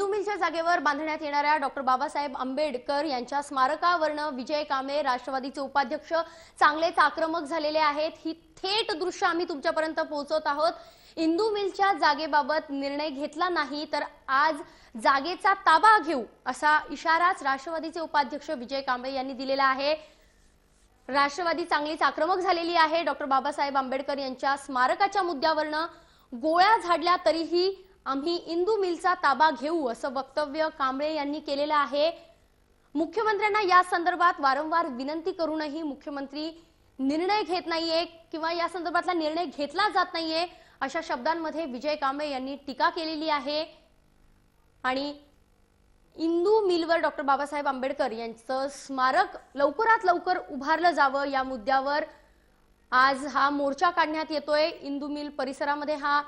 इंदू मिलच्या जागेवर बांधण्यात येणाऱ्या डॉक्टर बाबासाहेब आंबेडकर यांच्या स्मारकावरनं विजय कांबळे राष्ट्रवादीचे उपाध्यक्ष चांगलेच आक्रमक झालेले आहेत. ही थेट दृश्य आम्ही तुमच्यापर्यंत पोहोचवत आहोत. इंदू मिलच्या जागेबाबत निर्णय घेतला नाही तर आज जागेचा ताबा घेऊ असा इशाराच राष्ट्रवादीचे उपाध्यक्ष विजय कांबळे यांनी दिलेला आहे. राष्ट्रवादी चांगलीच आक्रमक झालेली आहे. डॉक्टर बाबासाहेब आंबेडकर यांच्या स्मारकाच्या मुद्द्यावरनं गोळ्या झाडल्या तरीही आम्ही इंदू मिलचा ताबा घेऊ असं वक्तव्य कांबळे यांनी केलेलं आहे. मुख्यमंत्र्यांना या संदर्भात वारंवार विनंती करूनही मुख्यमंत्री निर्णय घेत नाहीये किंवा या संदर्भातला निर्णय घेतला जात नाहीये अशा शब्दांमध्ये विजय कांबळे यांनी टीका केलेली आहे. आणि इंदू मिलवर डॉक्टर बाबासाहेब आंबेडकर यांचं स्मारक लवकरात लवकर उभारलं जावं या मुद्द्यावर आज हा मोर्चा काढण्यात येतोय. इंदू मिल परिसरामध्ये हा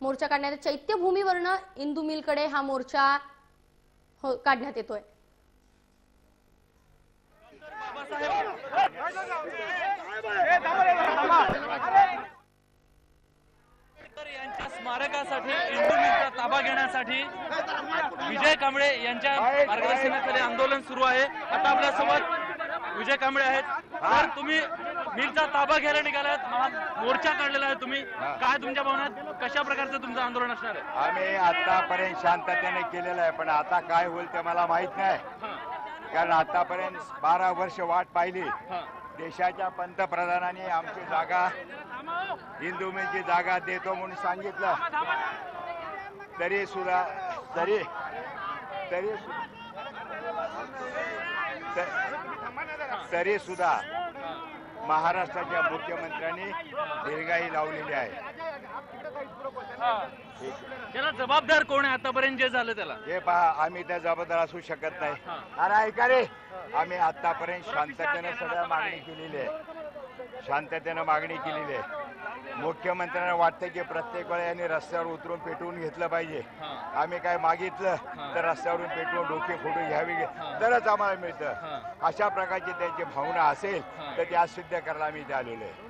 मोर्चा काढण्यात चैत्यभूमीवरनं इंदू मिलकडे हा मोर्चा हो- काढण्यात येतोय. यांच्या स्मारकासाठी इंदुमिलचा ताबा घेण्यासाठी विजय कांबळे यांच्या मार्गदर्शनाखाली आंदोलन सुरू आहे. आता आपल्यासोबत विजय कांबळे आहेत. तुम्ही मिलचा ताबा घ्यायला निघालात मोर्चा काढलेला आहे तुम्ही. काय तुमच्या भावनात? कशा प्रकारचं तुमचं आंदोलन असणार आहे? आम्ही आतापर्यंत शांततेने केलेलं आहे पण आता काय होईल ते मला माहीत नाही. कारण आतापर्यंत बारा वर्ष वाट पाहिली. देशाच्या पंतप्रधानांनी आमची जागा हिंदू मिलची जागा देतो म्हणून सांगितलं. तरी सुद्धा तरी तरी तरी सुद्धा महाराष्ट्राच्या मुख्यमंत्र्यांनी दीर्घाई लावलेली आहे. त्याला जबाबदार कोण आहे आतापर्यंत जे झालं त्याला? हे पहा आम्ही त्या जबाबदार असू शकत नाही. अरे ऐका रे. आम्ही आतापर्यंत शांततेने सगळ्या मागणी केलेली आहे. शांततेनं मागणी केलेली आहे. मुख्यमंत्र्यांना वाटतं की प्रत्येक वेळा यांनी रस्त्यावर उतरून पेटवून घेतलं पाहिजे. आम्ही काय मागितलं तर रस्त्यावरून पेटवून डोके फोटो घ्यावी. तरच आम्हाला मिळतं. अशा प्रकारची त्यांची भावना असेल तर ती आज सिद्ध करायला इथे आलेलो आहे.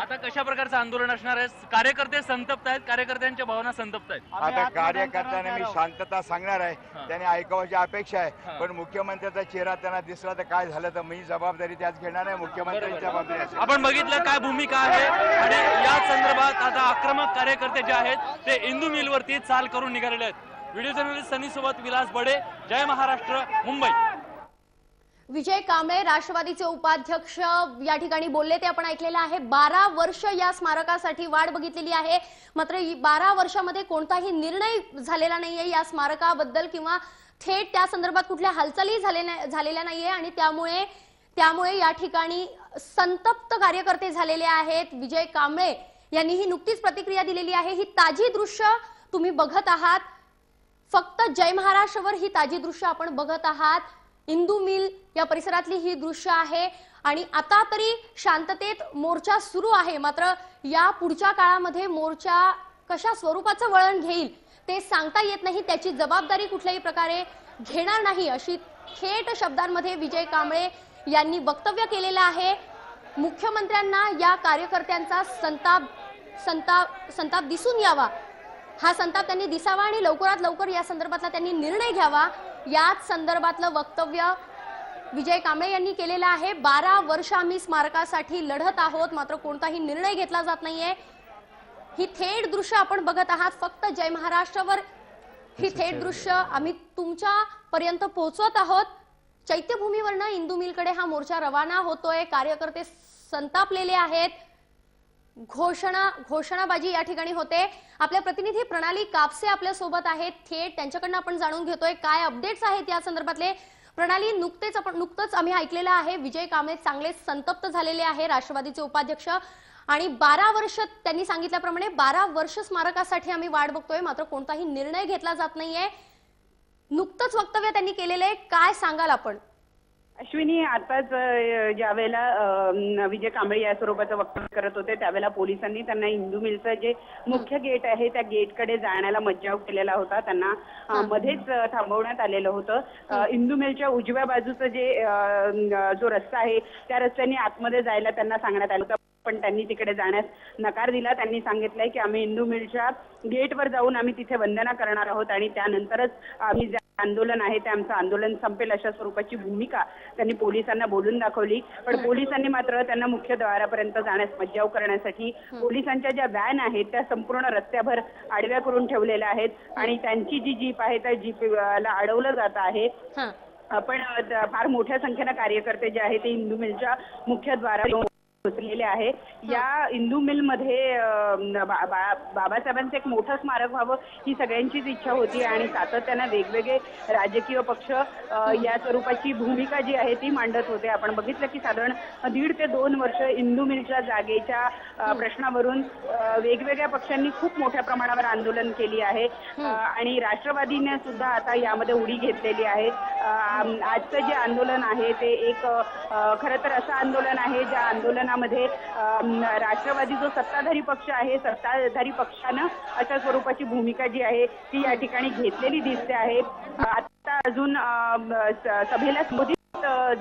आता कशा प्रकारचं आंदोलन असणार आहे? कार्यकर्ते संतप्त आहेत कार्यकर्त्यांच्या भावना संतप्त आहेत. आता कार्यकर्त्यांना मी शांतता सांगणार आहे. त्याने ऐकावायची अपेक्षा आहे. पण मुख्यमंत्र्याचा चेहरा त्यांना दिसला तर काय झालं तर मी जबाबदारी त्यात घेणार आहे. मुख्यमंत्र्यांची जबाबदारी आपण बघितलं काय भूमिका आहे आणि या संदर्भात आता आक्रमक कार्यकर्ते जे आहेत ते इंदू मिलवरती चाल करून निघालेले आहेत. व्हिडिओ जर्नलिस्ट सनी सोबत विलास बडे. जय महाराष्ट्र मुंबई. विजय कांबळे राष्ट्रवादीचे उपाध्यक्ष या ठिकाणी बोलले ते आपण ऐकलेलं आहे. बारा वर्ष या स्मारकासाठी वाट बघितलेली आहे. मात्र ही बारा वर्षामध्ये कोणताही निर्णय झालेला नाहीये या स्मारकाबद्दल किंवा थेट त्या संदर्भात कुठल्या हालचाली नाही- झालेल्या नाहीये आणि त्यामुळे त्यामुळे या ठिकाणी संतप्त कार्यकर्ते झालेले आहेत. विजय कांबळे यांनी ही नुकतीच प्रतिक्रिया दिलेली आहे. ही ताजी दृश्य तुम्ही बघत आहात. फक्त जय महाराष्ट्रवर ही ताजी दृश्य आपण बघत आहात. इंदू मिल या परिसरातली ही दृश्य आहे. आणि आता तरी शांततेत मोर्चा सुरू आहे. मात्र या पुढच्या काळामध्ये मोर्चा कशा स्वरूपाचं वळण घेईल ते सांगता येत नाही. त्याची जबाबदारी कुठल्याही प्रकारे घेणार नाही अशी थेट शब्दांमध्ये विजय कांबळे यांनी वक्तव्य केलेलं आहे. मुख्यमंत्र्यांना या कार्यकर्त्यांचा संताप संताप संताप दिसून यावा. हा संताप त्यांनी दिसावा आणि लवकरात लवकर या संदर्भातला त्यांनी निर्णय घ्यावा. याच संदर्भातलं वक्तव्य विजय कांबळे यांनी केलेलं आहे. बारा वर्ष आम्ही स्मारकासाठी लढत आहोत. मात्र कोणताही निर्णय घेतला जात नाहीये. ही थेट दृश्य आपण बघत आहात. फक्त जय महाराष्ट्रावर ही थेट दृश्य आम्ही तुमच्या पर्यंत पोहोचवत आहोत. चैत्यभूमीवरनं इंदू मिलकडे हा मोर्चा रवाना होतोय. कार्यकर्ते संतापलेले आहेत. घोषणा घोषणाबाजी या ठिकाणी होते. आपल्या प्रतिनिधी प्रणाली कापसे आपल्यासोबत आहेत. थेट त्यांच्याकडनं आपण जाणून घेतोय काय अपडेट्स आहेत या संदर्भातले. प्रणाली नुकतेच आपण नुकतंच आम्ही ऐकलेलं आहे. विजय कांबळे चांगले संतप्त झालेले आहे राष्ट्रवादीचे उपाध्यक्ष. आणि बारा वर्ष त्यांनी सांगितल्याप्रमाणे बारा वर्ष स्मारकासाठी आम्ही वाट बघतोय. मात्र कोणताही निर्णय घेतला जात नाहीये. नुकतंच वक्तव्य त्यांनी केलेलं आहे. काय सांगाल आपण? अश्विनी आताच ज्या वेळेला विजय कांबळे या स्वरूपाचं वक्तव्य करत होते त्यावेळेला पोलिसांनी त्यांना हिंदू मिलचं जे मुख्य गेट आहे त्या गेटकडे जाण्याला मज्जाव केलेला होता. त्यांना मध्येच थांबवण्यात आलेलं होतं. हिंदू मिलच्या उजव्या बाजूचं जे जो रस्ता आहे त्या रस्त्याने आतमध्ये जायला त्यांना सांगण्यात आलं होतं. पण त्यांनी तिकडे जाण्यास नकार दिला. त्यांनी सांगितलंय की आम्ही इंदू मिलच्या गेटवर जाऊन आम्ही तिथे वंदना करणार आहोत आणि त्यानंतरच आम्ही आंदोलन आहे ते आमचं आंदोलन संपेल अशा स्वरूपाची भूमिका त्यांनी पोलिसांना बोलून दाखवली. पण पोलिसांनी मात्र त्यांना मुख्य द्वारापर्यंत जाण्यास मज्जाव करण्यासाठी पोलिसांच्या ज्या व्हॅन आहेत त्या संपूर्ण रस्त्याभर आडव्या करून ठेवलेल्या आहेत आणि त्यांची जी जीप आहे त्या जीपला अडवलं जात आहे. हां. पण फार मोठ्या संख्येनं कार्यकर्ते जे आहेत ते इंदू मिलच्या मुख्य द्वारावर पोहोचलेले आहे. या इंदू मिलमध्ये बाबासाहेबांचं एक मोठं स्मारक व्हावं ही सगळ्यांचीच इच्छा होती आणि सातत्यानं वेगवेगळे राजकीय पक्ष या स्वरूपाची भूमिका जी आहे ती मांडत होते. आपण बघितलं की साधारण दीड ते दोन वर्ष इंदू मिलच्या जागेच्या प्रश्नावरून वेगवेगळ्या पक्षांनी खूप मोठ्या प्रमाणावर आंदोलन केली आहे. आणि राष्ट्रवादीने सुद्धा आता यामध्ये उडी घेतलेली आहे. आजचं जे आंदोलन आहे ते एक खरं तर असं आंदोलन आहे ज्या आंदोलनामध्ये अम, राष्ट्रवादी जो सत्ताधारी पक्ष आहे सत्ताधारी पक्षानं अशा स्वरूपाची भूमिका जी आहे ती या ठिकाणी घेतलेली दिसते आहे. आता अजून सभेला संबोधित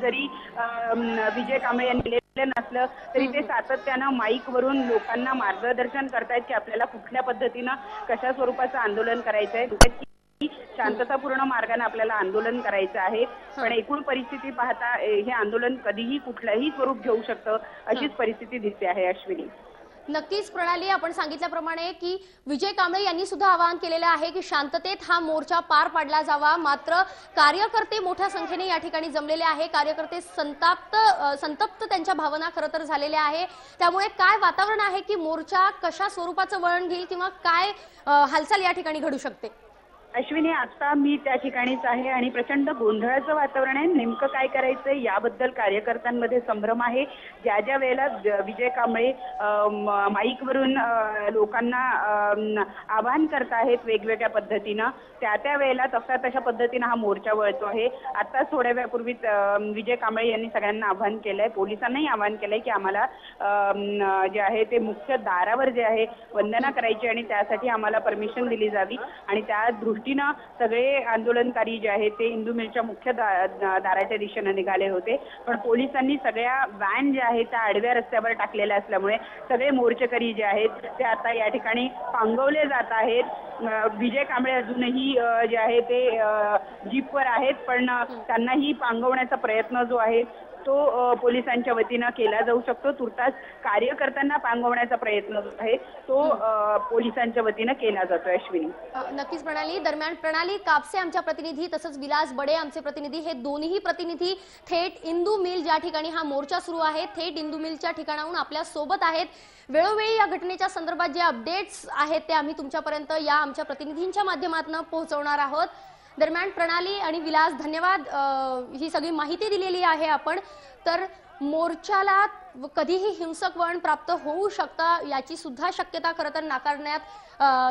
जरी विजय कांबळे यांनी केलेलं नसलं तरी ते सातत्यानं माईकवरून लोकांना मार्गदर्शन करतायत की आपल्याला कुठल्या पद्धतीनं कशा स्वरूपाचं आंदोलन करायचं आहे शांततापूर्ण मार्गाने आपल्याला आंदोलन करायचं आहे. पण एकूण परिस्थिती पाहता ए, हे आंदोलन कधीही कुठलंही स्वरूप घेऊ शकतं अशीच परिस्थिती दिसते आहे अश्विनी. नक्कीच प्रणाली आपण सांगितल्याप्रमाणे की विजय कांबळे यांनी सुद्धा आवाहन केलेलं आहे की शांततेत हा मोर्चा पार पाडला जावा. मात्र कार्यकर्ते मोठ्या संख्येने या ठिकाणी जमलेले आहे. कार्यकर्ते संताप्त संतप्त त्यांच्या भावना खरं तर झालेल्या आहे. त्यामुळे काय वातावरण आहे की मोर्चा कशा स्वरूपाचं वळण घेईल किंवा काय हालचाल या ठिकाणी घडू शकते? अश्विनी आता मी त्या ठिकाणीच आहे आणि प्रचंड गोंधळाचं वातावरण आहे. नेमकं काय करायचंय याबद्दल कार्यकर्त्यांमध्ये संभ्रम आहे. ज्या ज्या वेळेला विजय कांबळे माईक वरून माईकवरून लोकांना आवाहन करत आहेत वेगवेगळ्या पद्धतीनं त्या त्या वेळेला तसा तशा पद्धतीनं हा मोर्चा वळतो आहे. आता थोड्या वेळापूर्वीच विजय कांबळे यांनी सगळ्यांना आवाहन केलंय पोलिसांनाही आवाहन केलंय की आम्हाला अं, जे आहे ते मुख्य दारावर जे आहे वंदना करायची आणि त्यासाठी आम्हाला परमिशन दिली जावी. आणि त्या दृष्टीनं सगळे आंदोलनकारी जे आहेत ते इंदू मिलच्या मुख्य दाराच्या दिशेनं निघाले होते. पण पोलिसांनी सगळ्या व्हॅन ज्या आहेत त्या आडव्या रस्त्यावर टाकलेल्या असल्यामुळे सगळे मोर्चेकरी जे आहेत ते आता या ठिकाणी पांगवले जात आहेत. विजय कांबळे अजूनही जे आहे ते जीपवर आहेत पण त्यांनाही पांगवण्याचा प्रयत्न जो आहे तो पोलिसांच्या वतीनं केला जाऊ शकतो. तुर्तास कार्यकर्त्यांना पांगवण्याचा प्रयत्न जो आहे तो पोलिसांच्या वतीनं केला जातो अश्विनी. नक्कीच प्रणाली दरम्यान प्रणाली कापसे आमच्या प्रतिनिधी तसंच विलास बडे आमचे प्रतिनिधी हे दोन्ही प्रतिनिधी थेट इंदू मिल ज्या ठिकाणी हा मोर्चा सुरू आहे थेट इंदू मिलच्या ठिकाणाहून आपल्यासोबत आहेत. वेळोवेळी या घटनेच्या संदर्भात जे अपडेट्स आहेत ते आम्ही तुमच्यापर्यंत या आमच्या प्रतिनिधींच्या माध्यमातून पोहोचवणार आहोत. दरम्यान प्रणाली आणि विलास धन्यवाद. ही सगळी माहिती दिलेली आहे आपण. तर मोर्चाला कधीही हिंसक वळण प्राप्त होऊ शकतं याची सुद्धा शक्यता खरं तर नाकारण्यात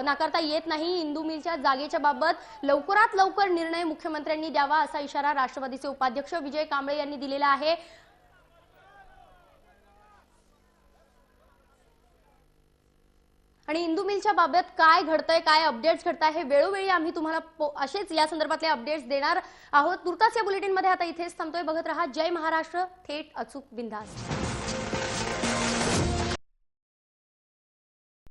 नाकारता येत नाही. इंदू मिलच्या जागेच्या बाबत लवकरात लवकर निर्णय मुख्यमंत्र्यांनी द्यावा असा इशारा राष्ट्रवादीचे उपाध्यक्ष विजय कांबळे यांनी दिलेला आहे. आणि इंदू मिलच्या बाबत काय घडतंय काय अपडेट्स घडत आहे वेळोवेळी आम्ही तुम्हाला असेच या संदर्भातले अपडेट्स देणार आहोत. तुर्तास या बुलेटिनमध्ये आता इथेच थांबतोय. बघत रहा. जय महाराष्ट्र. थेट अचूक बिंदास.